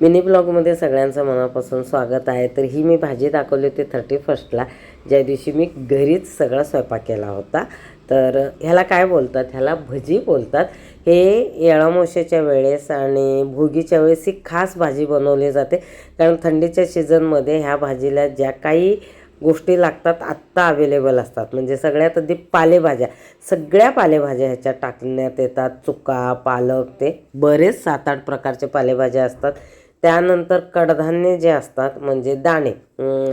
Mini ब्लॉगमध्ये सगळ्यांचं मनापासून स्वागत आहे. तर ही मी भाजी दाखवली होती थर्टी फर्स्टला ज्या दिवशी मी घरीच सगळा स्वयंपाक केला होता. तर ह्याला काय बोलतात? ह्याला भजी बोलतात. हे येळामोशेच्या वेळेस आणि भोगीच्या वेळेस ही खास भाजी बनवली जाते. कारण थंडीच्या सीझनमध्ये ह्या भाजीला ज्या काही गोष्टी लागतात आत्ता अवेलेबल असतात. म्हणजे सगळ्यात आधी पालेभाज्या. सगळ्या पालेभाज्या ह्याच्यात टाकण्यात येतात. चुका पालक ते बरेच सात आठ प्रकारचे पालेभाज्या असतात. त्यानंतर कडधान्य जे असतात म्हणजे दाणे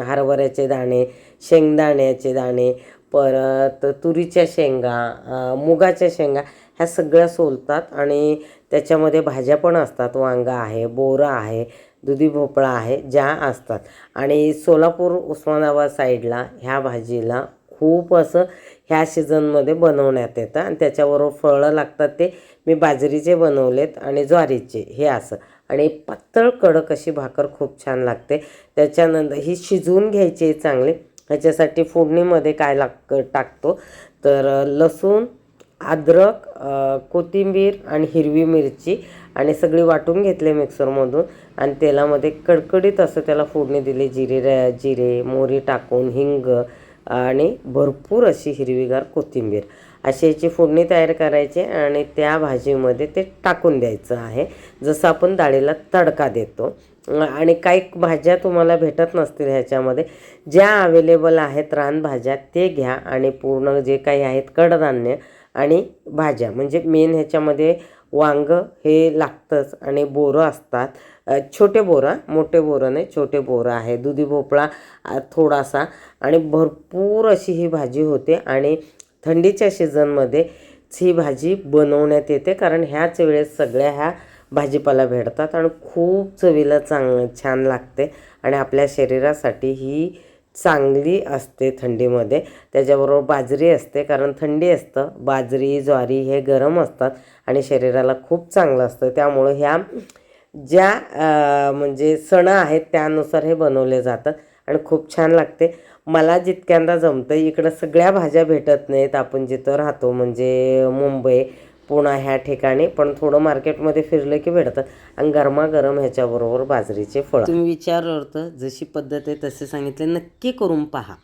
हरभऱ्याचे दाणे शेंगदाण्याचे दाणे परत तुरीच्या शेंगा मुगाच्या शेंगा ह्या सगळ्या सोलतात आणि त्याच्यामध्ये भाज्या पण असतात. वांगा आहे बोरं आहे दुधी भोपळा आहे ज्या असतात. आणि सोलापूर उस्मानाबाद साईडला ह्या भाजीला खूप असं ह्या सीझनमध्ये बनवण्यात येतं आणि त्याच्याबरोबर फळं लागतात ते. मी बाजरीचे बनवलेत आणि ज्वारीचे हे असं. आणि पातळ कडक अशी भाकर खूप छान लागते. त्याच्यानंतर ही शिजवून घ्यायची आहे चांगली. ह्याच्यासाठी फोडणीमध्ये काय लाग टाकतो? तर लसूण अद्रक कोथिंबीर आणि हिरवी मिरची आणि सगळी वाटून घेतले मिक्सरमधून आणि तेलामध्ये कडकडीत असं त्याला फोडणी दिली. जिरे जिरे मोरी टाकून हिंग आणि भरपूर अशी हिरवीगार कोथिंबीर. अशी याची फोडणी तयार करायची आणि त्या भाजीमध्ये ते टाकून द्यायचं आहे. जसं आपण डाळीला तडका देतो. आणि काही भाज्या तुम्हाला भेटत नसतील ह्याच्यामध्ये. ज्या अवेलेबल आहेत रानभाज्या ते घ्या आणि पूर्ण जे काही आहेत कडधान्य आणि भाज्या. म्हणजे मेन ह्याच्यामध्ये वांग हे लागतंच आणि बोरं असतात. छोटे बोरं मोठे बोरं नाही छोटे बोरं आहे. दुधी भोपळा थोडासा आणि भरपूर अशी ही भाजी होते आणि थंडीच्या सीझनमध्ये ही भाजी बनवण्यात येते कारण ह्याच वेळेस सगळ्या ह्या भाजीपाला भेटतात आणि खूप चवीला चांग छान लागते आणि आपल्या शरीरासाठी ही चांगली असते थंडीमध्ये. त्याच्याबरोबर बाजरी असते कारण थंडी असतं. बाजरी ज्वारी हे गरम असतात आणि शरीराला खूप चांगलं असतं. त्यामुळं ह्या ज्या म्हणजे सण आहेत त्यानुसार हे बनवले जातात आणि खूप छान लागते. मला जितक्यांदा जमतं इकडं सगळ्या भाज्या भेटत नाहीत. आपण जिथं राहतो म्हणजे मुंबई पुणा ह्या ठिकाणी पण थोडं मार्केटमध्ये फिरलं की भेटतात आणि गरमागरम ह्याच्याबरोबर बाजरीचे फळ. तुम्ही विचारलं होतं जशी पद्धत आहे तसे सांगितले. नक्की करून पहा.